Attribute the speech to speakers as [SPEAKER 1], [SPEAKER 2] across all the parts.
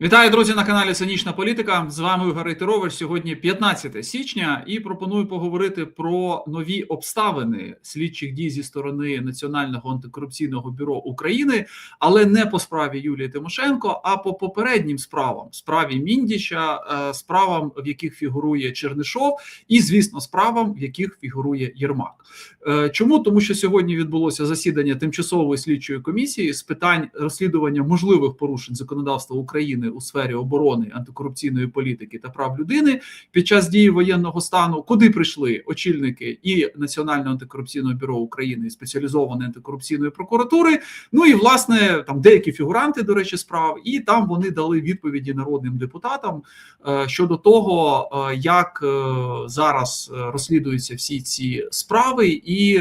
[SPEAKER 1] Вітаю, друзі, на каналі Цинічна Політика. З вами Ігор Рейтерович. Сьогодні 15 січня, і пропоную поговорити про нові обставини слідчих дій зі сторони Національного антикорупційного бюро України, але не по справі Юлії Тимошенко, а по попереднім справам: справі Міндіча, е, справам, в яких фігурує Чернишов, і звісно, справам, в яких фігурує Єрмак. Е, Чому тому, що сьогодні відбулося засідання тимчасової слідчої комісії з питань розслідування можливих порушень законодавства України у сфері оборони, антикорупційної політики та прав людини під час дії воєнного стану, куди прийшли очільники і Національного антикорупційного бюро України і спеціалізованої антикорупційної прокуратури. Ну і власне там деякі фігуранти, до речі, справ, і там вони дали відповіді народним депутатам е, щодо того, е, як е, зараз розслідуються всі ці справи, і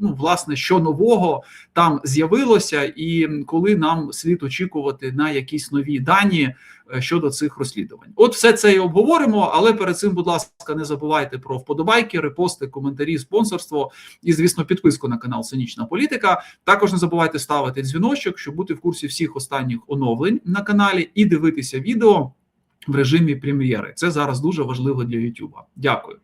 [SPEAKER 1] ну, власне, що нового там з'явилося, і коли нам слід очікувати на якісь нові дані е, щодо цих розслідувань. От все це і обговоримо. Але перед цим, будь ласка, не забувайте про вподобайки, репости, коментарі, спонсорство і, звісно, підписку на канал Сонячна Політика. Також не забувайте ставити дзвіночок, щоб бути в курсі всіх останніх оновлень на каналі і дивитися відео. В режимі прем'єри це зараз дуже важливо для Ютуба. Дякую.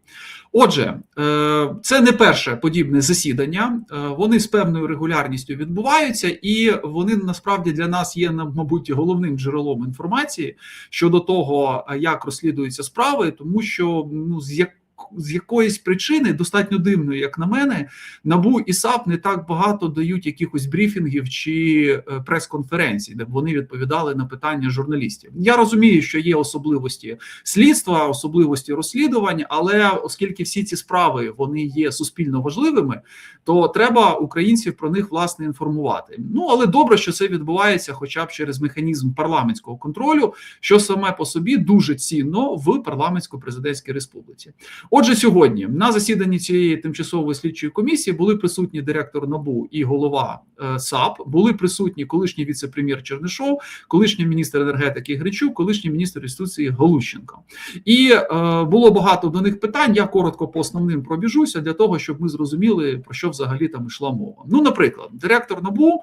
[SPEAKER 1] Отже, е, це не перше подібне засідання. Е, Вони з певною регулярністю відбуваються, і вони насправді для нас є мабуть головним джерелом інформації щодо того, як розслідуються справи, тому що ну з як з якоїсь причини достатньо дивної, як на мене, набу і САП не так багато дають якихось брифінгів чи е, прес-конференцій, де б вони відповідали на питання журналістів. Я розумію, що є особливості слідства, особливості розслідувань, але оскільки всі ці справи вони є суспільно важливими, то треба українців про них власне інформувати. Ну але добре, що це відбувається, хоча б через механізм парламентського контролю, що саме по собі дуже цінно в парламентсько-президентській республіці. Отже, сьогодні на засіданні цієї тимчасової слідчої комісії були присутні директор НАБУ і голова е, САП. Були присутні колишній віце-прем'єр Чернишов, колишній міністр енергетики Гречук, колишній міністр юстиції Галущенко. І е, було багато до них питань. Я коротко по основним пробіжуся для того, щоб ми зрозуміли про що взагалі там йшла мова. Ну, наприклад, директор НАБУ.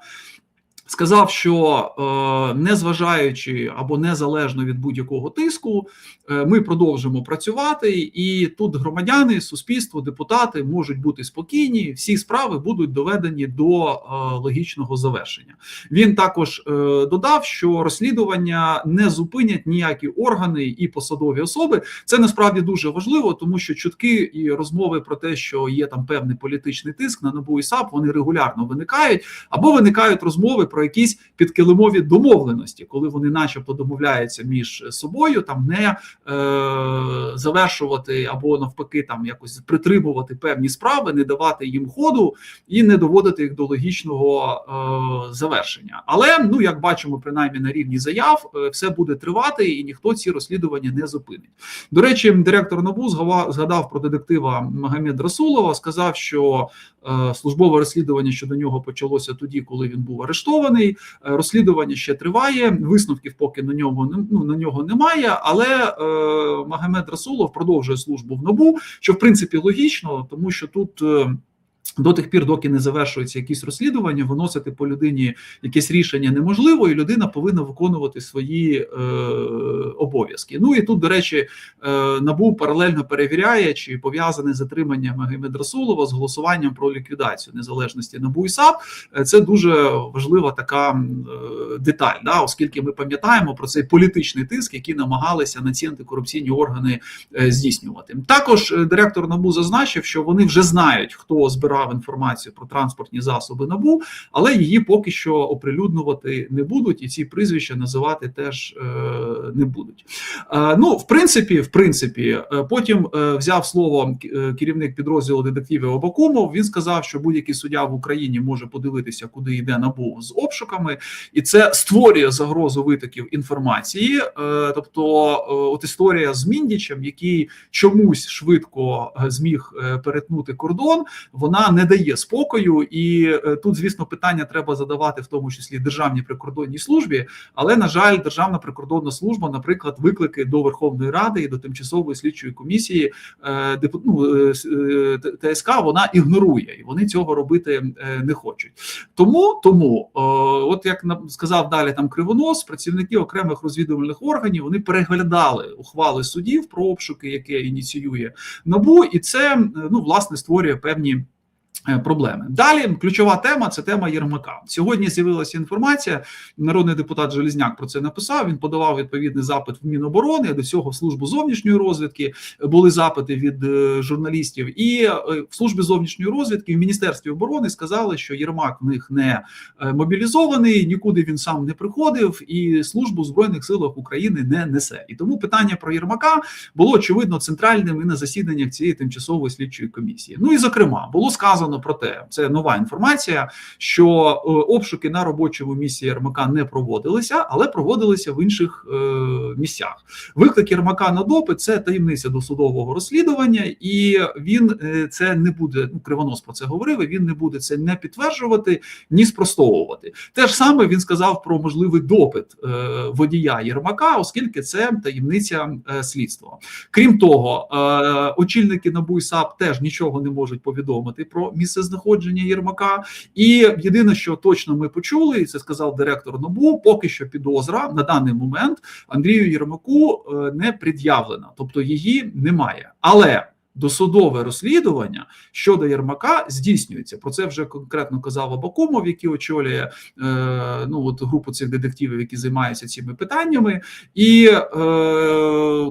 [SPEAKER 1] Сказав, що е, незважаючи або незалежно від будь-якого тиску, е, ми продовжимо працювати, і тут громадяни, суспільство, депутати можуть бути спокійні. Всі справи будуть доведені до е, логічного завершення. Він також додав, що розслідування не зупинять ніякі органи і посадові особи. Це насправді дуже важливо, тому що чутки і розмови про те, що є там певний політичний тиск на НАБУ і САП, вони регулярно виникають або виникають розмови про якісь підкилимові домовленості, коли вони, начебто, домовляються між собою, там не е, завершувати або навпаки, там якось притримувати певні справи, не давати їм ходу і не доводити їх до логічного е, завершення. Але ну як бачимо, принаймні на рівні заяв, е, все буде тривати, і ніхто ці розслідування не зупинить. До речі, директор НАБУ згадав про детектива Магомед Расулова, сказав, що е, службове розслідування щодо нього почалося тоді, коли він був арештований. Е, Розслідування ще триває. Висновків поки на нього ну, на нього немає. Але е, Магомед Расулов продовжує службу в НАБУ, що в принципі логічно, тому що тут. Е, до тих пір, доки не завершується якісь розслідування, виносити по людині якесь рішення неможливо, і людина повинна виконувати свої е, обов'язки. Ну і тут, до речі, е, набу паралельно перевіряє, чи пов'язане затримання Магомед Расулова з голосуванням про ліквідацію незалежності НАБУ і САП. Це дуже важлива така е, деталь, да, оскільки ми пам'ятаємо про цей політичний тиск, який намагалися на ці антикорупційні органи е, здійснювати. Також е, директор НАБУ зазначив, що вони вже знають, хто збирав збирав інформацію про транспортні засоби набу, але її поки що оприлюднювати не будуть, і ці прізвища називати теж е, не будуть. Е, ну, в принципі, в принципі, е, потім взяв слово керівник підрозділу детективів Обакумов. Він сказав, що будь-який суддя в Україні може подивитися, куди йде набу з обшуками, і це створює загрозу витоків інформації. Тобто, от історія з Міндічем, який чомусь швидко зміг перетнути кордон, вона вона не дає спокою, і е, тут, звісно, питання треба задавати в тому числі державній прикордонній службі. Але на жаль, державна прикордонна служба, наприклад, виклики до Верховної Ради і до тимчасової слідчої комісії е, ну, е, ТСК вона ігнорує, і вони цього робити не хочуть. Тому тому, от як сказав далі там Кривонос, працівники окремих розвідувальних органів вони переглядали ухвали судів про обшуки, яке ініціює набу, і це ну власне створює певні. Е, Проблеми далі ключова тема це тема Єрмака. Сьогодні з'явилася інформація. Народний депутат Желізняк про це написав. Він подавав відповідний запит в Міноборони. До цього в службу зовнішньої розвідки були запити від е, журналістів, і е, в службі зовнішньої розвідки в міністерстві оборони сказали, що Єрмак в них не мобілізований, нікуди він сам не приходив, і службу в збройних силах України не несе. І тому питання про Єрмака було очевидно центральним і на засіданнях цієї тимчасової слідчої комісії. Ну і зокрема було сказано про те, це нова інформація, що е, обшуки на робочому місці Єрмака не проводилися, але проводилися в інших е, місцях. Виклик Єрмака на допит це таємниця досудового розслідування, і він е, це не буде. Ну Кривонос про це говорив. і Він не буде це не підтверджувати, ні спростовувати. Те ж саме він сказав про можливий допит водія Єрмака, оскільки це таємниця слідства. Крім того, очільники НАБУ і САП теж нічого не можуть повідомити про місце знаходження Єрмака. І єдине, що точно ми почули, і це сказав директор НАБУ, поки що підозра на даний момент Андрію Єрмаку е, не пред'явлена, тобто її немає. Але досудове розслідування щодо Єрмака здійснюється. Про це вже конкретно казав Абакумов, який очолює е, ну от групу цих детективів, які займаються цими питаннями. І е,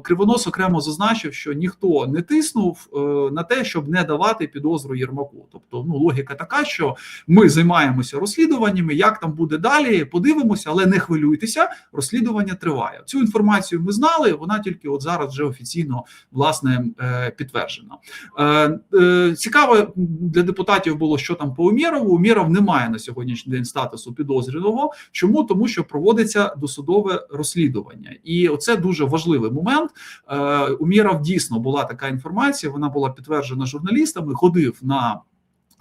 [SPEAKER 1] Кривонос окремо зазначив, що ніхто не тиснув е, на те, щоб не давати підозру Єрмаку. Тобто, ну логіка така, що ми займаємося розслідуваннями. Як там буде далі, подивимося, але не хвилюйтеся. Розслідування триває. Цю інформацію ми знали. Вона тільки от зараз вже офіційно власне е, підтверджена. Е, е, Цікаво для депутатів було, що там по Умєрову. Умєров не має на сьогоднішній день статусу підозрюваного. Чому тому, що проводиться досудове розслідування, і оце дуже важливий момент. Е, Умєров дійсно була така інформація. Вона була підтверджена журналістами. Ходив на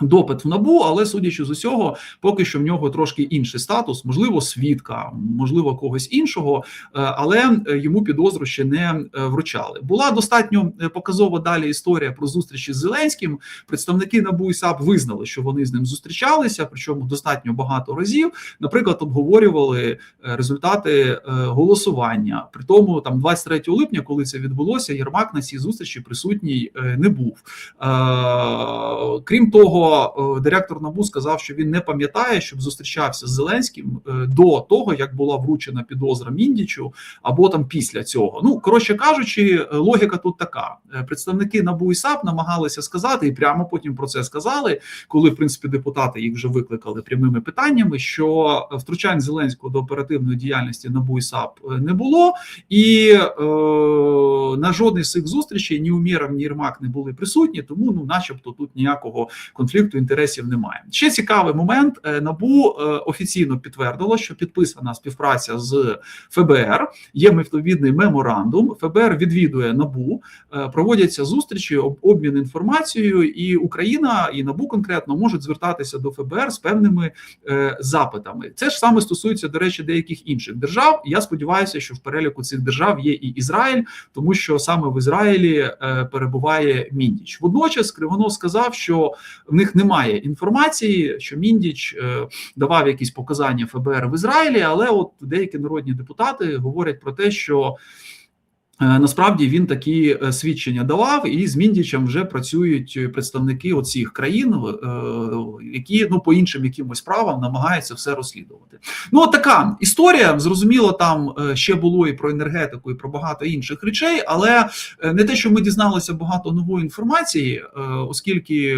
[SPEAKER 1] Допит в набу, але судячи з усього, поки що в нього трошки інший статус, можливо, свідка, можливо, когось іншого, е, але е, йому підозру ще не е, вручали. Була достатньо показова далі історія про зустрічі з Зеленським. Представники НАБУ і САП визнали, що вони з ним зустрічалися, причому достатньо багато разів. Наприклад, обговорювали результати голосування. При тому, там 23 липня, коли це відбулося, Єрмак на цій зустрічі присутній не був. Крім того, е, директор НАБУ сказав, що він не пам'ятає, щоб зустрічався з Зеленським е, до того, як була вручена підозра Міндічу, або там після цього. Ну коротше кажучи, е, логіка тут така: представники НАБУ і САП намагалися сказати, і прямо потім про це сказали, коли в принципі депутати їх вже викликали прямими питаннями. Що втручань Зеленського до оперативної діяльності НАБУ і САП не було, і е, на жодній з цих зустрічей ні Умєров, ні Єрмак не були присутні, тому ну, начебто, тут ніякого конфлікту інтересів немає. Ще цікавий момент: Е, набу е, офіційно підтвердило, що підписана співпраця з ФБР. Є відповідний меморандум. ФБР відвідує набу, е, проводяться зустрічі, обмін інформацією, і Україна і набу конкретно можуть звертатися до ФБР з певними запитами. Це ж саме стосується, до речі, деяких інших держав. Я сподіваюся, що в переліку цих держав є і Ізраїль, тому що саме в Ізраїлі перебуває Міндіч. Водночас Кривонов сказав, що в них немає інформації, що Міндіч е, давав якісь показання ФБР в Ізраїлі, але от деякі народні депутати говорять про те, що. Е, Насправді він такі е, свідчення давав, і з Міндічем вже працюють представники оцих країн, е, які ну по іншим якимось справам намагаються все розслідувати. Ну от така історія. Зрозуміло, там ще було і про енергетику, і про багато інших речей, але не те, що ми дізналися багато нової інформації, оскільки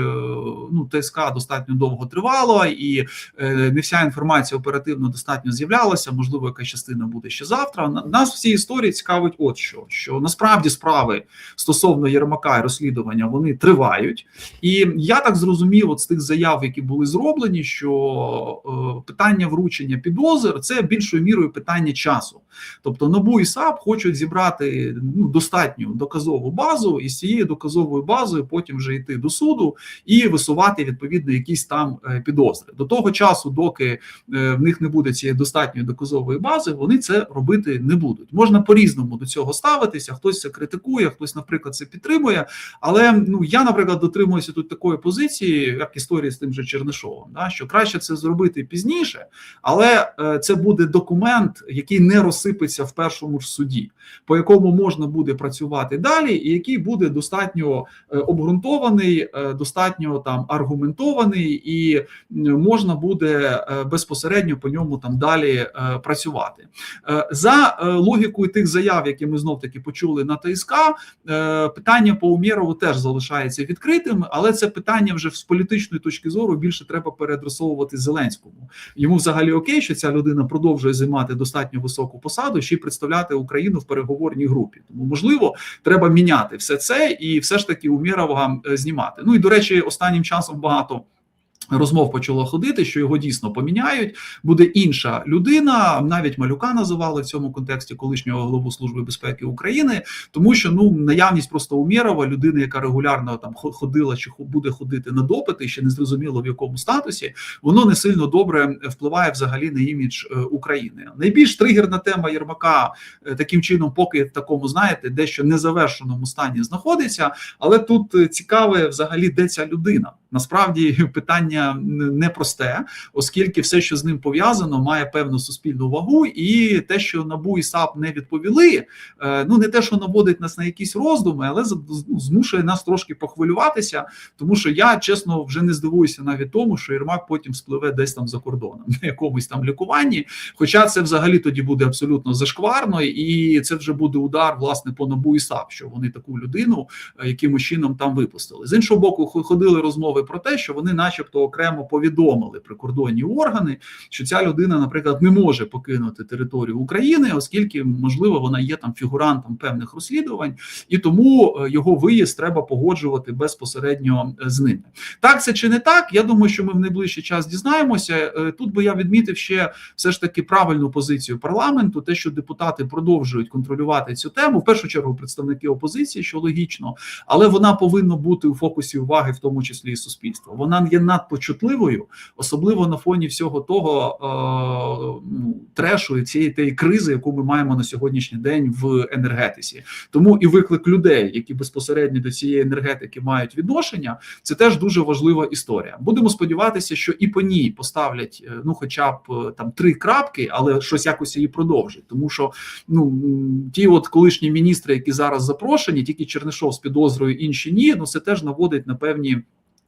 [SPEAKER 1] ну ТСК достатньо довго тривало, і не вся інформація оперативно достатньо з'являлася. Можливо, яка частина буде ще завтра. На- Нас в цій історії цікавить, от що що насправді справи стосовно Єрмака і розслідування вони тривають, і я так зрозумів, от з тих заяв, які були зроблені, що е, питання вручення підозр це більшою мірою питання часу. Тобто НАБУ і САП хочуть зібрати ну достатню доказову базу, і з цією доказовою базою потім вже йти до суду і висувати відповідно якісь там е, підозри. До того часу, доки е, в них не буде цієї достатньої доказової бази, вони це робити не будуть. Можна по різному до цього ставитися. Хтось це критикує, хтось, наприклад, це підтримує. Але ну я, наприклад, дотримуюся тут такої позиції, як історія з тим же Чернишовим, да, що краще це зробити пізніше, але е, це буде документ, який не розсипеться в першому ж суді, по якому можна буде працювати далі, і який буде достатньо е, обґрунтований, е, достатньо там аргументований, і можна буде безпосередньо по ньому там далі працювати. За логікою тих заяв, які ми знов таки почули на ТСК, е, питання по Умєрову теж залишається відкритим, але це питання вже з політичної точки зору більше треба переадресовувати Зеленському. Йому взагалі окей, що ця людина продовжує займати достатньо високу посаду, ще й представляти Україну в переговорній групі. Тому можливо, треба міняти все це і все ж таки Умєрова е, знімати. Ну і до речі, останнім часом багато. Розмов почало ходити, що його дійсно поміняють. Буде інша людина. Навіть малюка називали в цьому контексті колишнього голову служби безпеки України, тому що ну наявність просто Умєрова, людини, яка регулярно там хо- ходила чи буде ходити на допити, ще не зрозуміло в якому статусі, воно не сильно добре впливає взагалі на імідж е, України. Найбільш тригерна тема Єрмака е, таким чином, поки в такому знаєте, дещо незавершеному стані знаходиться. Але тут е, цікаве взагалі, де ця людина. Насправді питання н- непросте, оскільки все, що з ним пов'язано, має певну суспільну вагу, і те, що НАБУ і САП не відповіли, е, ну не те, що наводить нас на якісь роздуми, але ну, змушує нас трошки похвилюватися, тому що я чесно вже не здивуюся навіть тому, що Єрмак потім спливе десь там за кордоном на якомусь там лікуванні. Хоча це взагалі тоді буде абсолютно зашкварно, і це вже буде удар власне по НАБУ і САП, що вони таку людину е, якимось чином там випустили. З іншого боку, ходили розмови про те, що вони, начебто, окремо повідомили прикордонні органи, що ця людина, наприклад, не може покинути територію України, оскільки можливо вона є там фігурантом певних розслідувань, і тому е, його виїзд треба погоджувати безпосередньо е, з ними. Так це чи не так? Я думаю, що ми в найближчий час дізнаємося. Е, Тут би я відмітив ще все ж таки правильну позицію парламенту, те, що депутати продовжують контролювати цю тему. В першу чергу представники опозиції, що логічно, але вона повинна бути у фокусі уваги, в тому числі і суспільства. Вона є надто чутливою, особливо на фоні всього того е, ну, трешу і цієї тієї кризи, яку ми маємо на сьогоднішній день в енергетиці. Тому і виклик людей, які безпосередньо до цієї енергетики мають відношення, це теж дуже важлива історія. Будемо сподіватися, що і по ній поставлять е, ну, хоча б е, там три крапки, але щось якось її продовжить. Тому що ну ті, от колишні міністри, які зараз запрошені, тільки Чернишов з підозрою, інші ні. Ну це теж наводить на певні.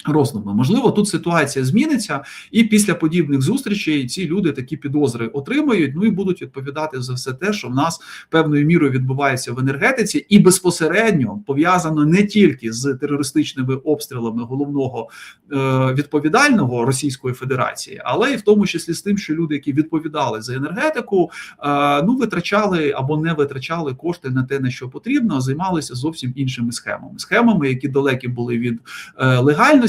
[SPEAKER 1] Роздуми можливо, тут ситуація зміниться, і після подібних зустрічей ці люди такі підозри отримають. Ну і будуть відповідати за все те, що в нас певною мірою відбувається в енергетиці, і безпосередньо пов'язано не тільки з терористичними обстрілами головного е, відповідального Російської Федерації, але й в тому числі з тим, що люди, які відповідали за енергетику, е, ну витрачали або не витрачали кошти на те, на що потрібно, а займалися зовсім іншими схемами, схемами, які далекі були від е,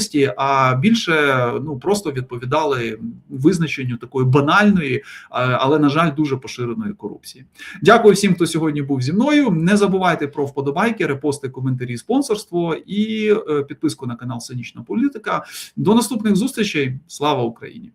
[SPEAKER 1] легальності, а більше ну просто відповідали визначенню такої банальної, е, але на жаль, дуже поширеної корупції. Дякую всім, хто сьогодні був зі мною. Не забувайте про вподобайки, репости, коментарі, спонсорство і е, підписку на канал Синічна Політика. До наступних зустрічей. Слава Україні!